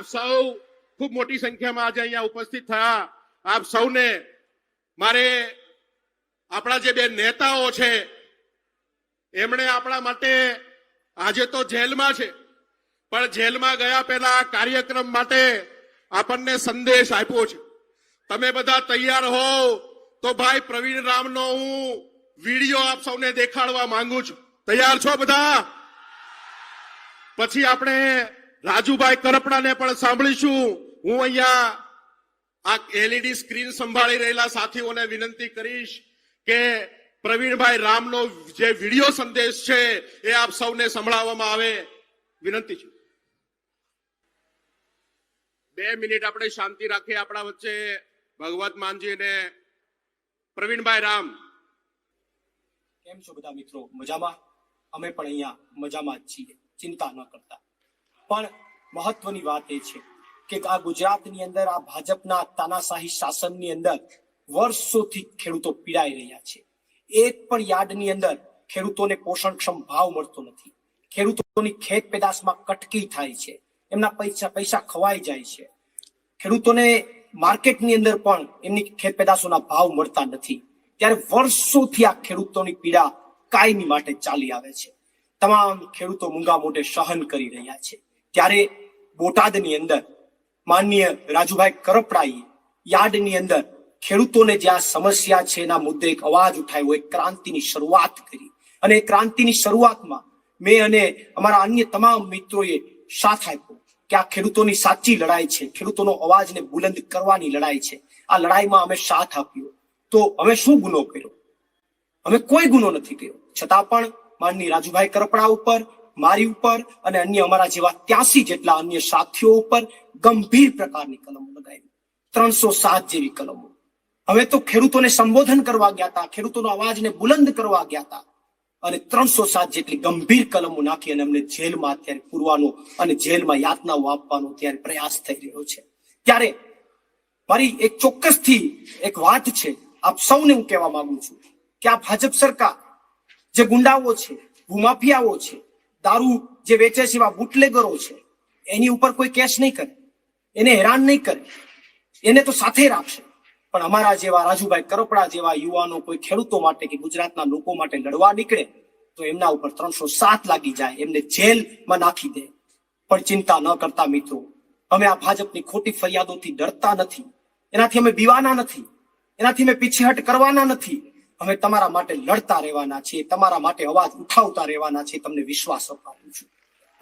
આપ સૌ ખૂબ મોટી સંખ્યામાં આજે અહીંયા ઉપસ્થિત થયા. આપ સૌને મારે આપણા જે બે નેતાઓ છે, એમણે આપણા માટે આજે તો જેલમાં છે, પણ જેલમાં ગયા પહેલા આ કાર્યક્રમ માટે આપણને સંદેશ આપ્યો છે. તમે બધા તૈયાર હો તો ભાઈ પ્રવીણ રામનો હું વીડિયો આપ સૌને દેખાડવા માંગુ છું. તૈયાર છો બધા? પછી આપણે રાજુભાઈ કરપડાને પણ સાંભળીશું. હું અહીંયા આ એલઈડી સ્ક્રીન સંભાળી રહેલા સાથીઓને વિનંતી કરીશ કે પ્રવીણભાઈ રામનો જે વીડિયો સંદેશ છે એ આપ સૌને સંભળાવવામાં આવે. વિનંતી છે. બે મિનિટ આપણે શાંતિ રાખીએ આપણા વચ્ચે. ભગવત માનજી અને પ્રવીણભાઈ રામ. કેમ છો બધા મિત્રો? મજામાં? અમે પણ અહીંયા મજામાં જ છીએ. ચિંતા ન કરતા. પણ મહત્વની વાત એ છે કે આ ગુજરાતની અંદર, આ ભાજપના તાનાશાહી શાસનની અંદર વર્ષોથી ખેડૂતો પીડાઈ રહ્યા છે. એક પણ યાર્ડની અંદર ખેડૂતોને પોષણક્ષમ ભાવ મળતો નથી. ખેડૂતોની ખેત પેદાશમાં કટકી થાય છે. એમના પૈસા પૈસા ખવાઈ જાય છે. ખેડૂતોને માર્કેટની અંદર પણ એમની ખેત પેદાશોના ભાવ મળતા નથી. ત્યારે વર્ષોથી આ ખેડૂતોની પીડા કાયમી માટે ચાલી આવે છે. તમામ ખેડૂતો મૂંગા મોઢે સહન કરી રહ્યા છે. ત્યારે બોટાદની અંદર માનનીય રાજુભાઈ કરપડાએ યાર્ડની અંદર ખેડૂતોને જે આ સમસ્યા છે એના મુદ્દે એક અવાજ ઉઠાવ્યો, એક ક્રાંતિની શરૂઆત કરી. અને એ ક્રાંતિની શરૂઆતમાં મેં અને અમારા અન્ય તમામ મિત્રોએ સાથ આપ્યો કે આ ખેડૂતોની સાચી લડાઈ છે, ખેડૂતોનો અવાજને બુલંદ કરવાની લડાઈ છે. આ લડાઈમાં અમે સાથ આપ્યો. તો અમે શું ગુનો કર્યો? અમે કોઈ ગુનો નથી કર્યો. છતાં પણ માનની રાજુભાઈ કરપડા ઉપર મારી ઉપર અને અન્ય અમારા જેવા ત્યાસી જેટલા અન્ય સાથીઓ ઉપર ગંભીર પ્રકારની કલમો લગાવી. ત્રણસો સાત જેવી કલમો. હવે તો ખેડૂતોને સંબોધન કરવા ગયા હતા, ખેડૂતોનો અવાજને બુલંદ કરવા ગયા હતા. અને ત્રણસો સાત જેટલી ગંભીર કલમો નાખી અને અમને જેલમાં અત્યારે પૂરવાનો અને જેલમાં યાતનાઓ આપવાનો ત્યારે પ્રયાસ થઈ રહ્યો છે. ત્યારે મારી એક ચોક્કસથી એક વાત છે, આપ સૌને હું કહેવા માંગુ છું કે આ ભાજપ સરકાર જે ગુંડાઓ છે, ભૂમાફિયાઓ છે દારૂ જે વેચે છે એવા બુટલેગરો છે, એની ઉપર કોઈ કેસ નહીં કરે, એને હેરાન નહીં કરે, એને તો સાથે રાખશે. પણ અમારા જેવા રાજુભાઈ કરપડા જેવા યુવાનો કોઈ ખેડૂતો માટે કે ગુજરાતના લોકો માટે લડવા નીકળે, તો એમના ઉપર ત્રણસો સાત લાગી જાય, એમને જેલમાં નાખી દે. પણ ચિંતા ન કરતા મિત્રો, અમે આ ભાજપની ખોટી ફરિયાદોથી ડરતા નથી. એનાથી અમે બીવાના નથી. એનાથી અમે પીછેહટ કરવાના નથી. અમે તમારા માટે લડતા રહેવાના છીએ, તમારા માટે અવાજ ઉઠાવતા રહેવાના છીએ, તમને વિશ્વાસ અપાવું છું.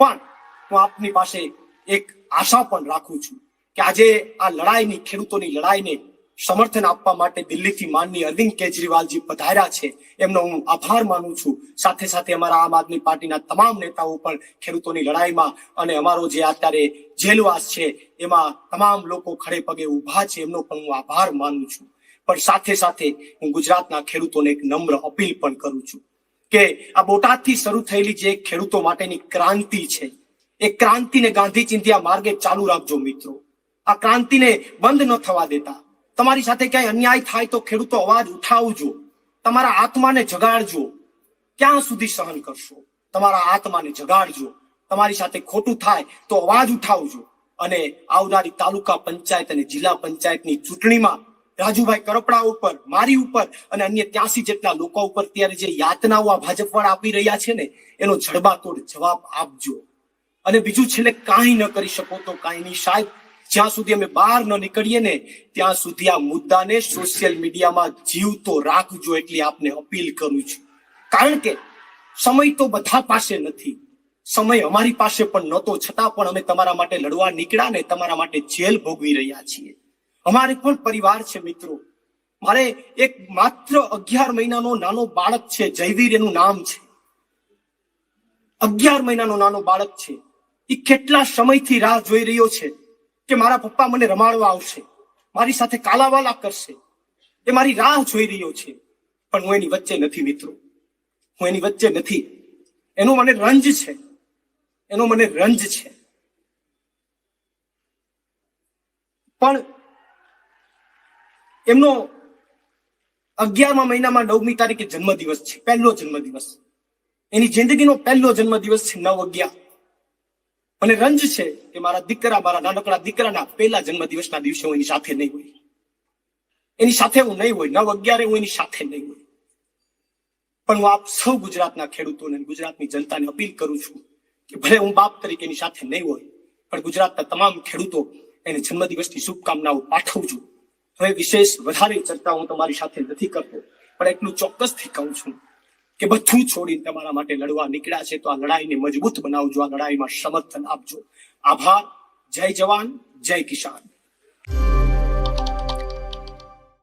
પણ હું આપની પાસે એક આશા પણ રાખું છું કે આજે આ લડાઈની, ખેડૂતોની લડાઈને સમર્થન આપવા માટે દિલ્હીથી માનની અરવિંદ કેજરીવાલજી પધાર્યા છે, એમનો હું આભાર માનું છું. સાથે સાથે અમારા આમ આદમી પાર્ટીના તમામ નેતાઓ પણ ખેડૂતોની લડાઈમાં અને અમારો જે અત્યારે જેલવાસ છે, એમાં તમામ લોકો ખડે પગે ઊભા છે, એમનો પણ હું આભાર માનું છું. પણ સાથે સાથે હું ગુજરાતના ખેડૂતોને એક નમ્ર અપીલ પણ કરું છું કે આ બોટાદથી શરૂ થયેલી જે ખેડૂતો માટેની ક્રાંતિ છે, એ ક્રાંતિને ગાંધી ચિંધ્યા માર્ગે ચાલુ રાખજો મિત્રો. આ ક્રાંતિને બંધ ન થવા દેતા. તમારી સાથે ક્યાંય અન્યાય થાય તો ખેડૂતો અવાજ ઉઠાવજો. તમારા આત્માને જગાડજો. ક્યાં સુધી સહન કરશો? તમારા આત્માને જગાડજો. તમારી સાથે ખોટું થાય તો અવાજ ઉઠાવજો. અને આવનારી તાલુકા પંચાયત અને જિલ્લા પંચાયતની ચૂંટણીમાં રાજુભાઈ કરપડા ઉપર, મારી ઉપર અને અન્ય ત્યાસી જેટલા લોકો ઉપર ત્યારે જે યાતનાઓ આ ભાજપ વાળા આપી રહ્યા છે ને, એનો જડબાતોડ જવાબ આપજો. અને બીજું છેલ્લે કાંઈ ન કરી શકો તો કાંઈ નહીં. સાહેબ, જ્યાં સુધી અમે બહાર ન નીકળીએ ને, ત્યાં સુધી આ મુદ્દાને સોશિયલ મીડિયામાં જીવતો રાખજો એટલી આપને અપીલ કરું છું. કારણ કે સમય તો બધા પાસે નથી. સમય અમારી પાસે પણ નહોતો, છતાં પણ અમે તમારા માટે લડવા નીકળ્યા ને, તમારા માટે જેલ ભોગવી રહ્યા છીએ. અમારે પણ પરિવાર છે મિત્રો. મારે એક માત્ર અગિયાર મહિનાનો નાનો બાળક છે, જયવીર એનું નામ છે. અગિયાર મહિનાનો નાનો બાળક છે. એ કેટલા સમયથી રાહ જોઈ રહ્યો છે કે મારા પપ્પા મને રમાડવા આવશે. મારી સાથે કાલાવાલા કરશે. એ મારી રાહ જોઈ રહ્યો છે. પણ હું એની વચ્ચે નથી મિત્રો. હું એની વચ્ચે નથી. એનો મને રંજ છે. એનો મને રંજ છે. પણ એમનો અગિયારમા મહિનામાં નવમી તારીખે જન્મદિવસ છે, પહેલો જન્મદિવસ. એની જિંદગીનો પહેલો જન્મદિવસ છે નવ અગિયાર. અને રંજ છે કે મારા દીકરા, મારા નાનકડા દીકરાના પહેલા જન્મદિવસના દિવસે હું એની સાથે નહીં હોય. એની સાથે હું નહીં હોય, નવ અગિયારે હું એની સાથે નહીં હોય. પણ હું આપ સૌ ગુજરાતના ખેડૂતોને ગુજરાતની જનતાને અપીલ કરું છું કે ભલે હું બાપ તરીકે એની સાથે નહીં હોય, પણ ગુજરાતના તમામ ખેડૂતો એને જન્મદિવસની શુભકામનાઓ પાઠવું છું. હવે વિશેષ વધારે ચર્ચા હું તમારી સાથે નથી કરતો, પણ એટલું ચોક્કસથી કહું છું કે બધું છોડીને તમારા માટે લડવા નીકળ્યા છે, તો આ લડાઈને મજબૂત બનાવજો, આ લડાઈમાં સમર્થન આપજો. આભાર. જય જવાન, જય કિસાન.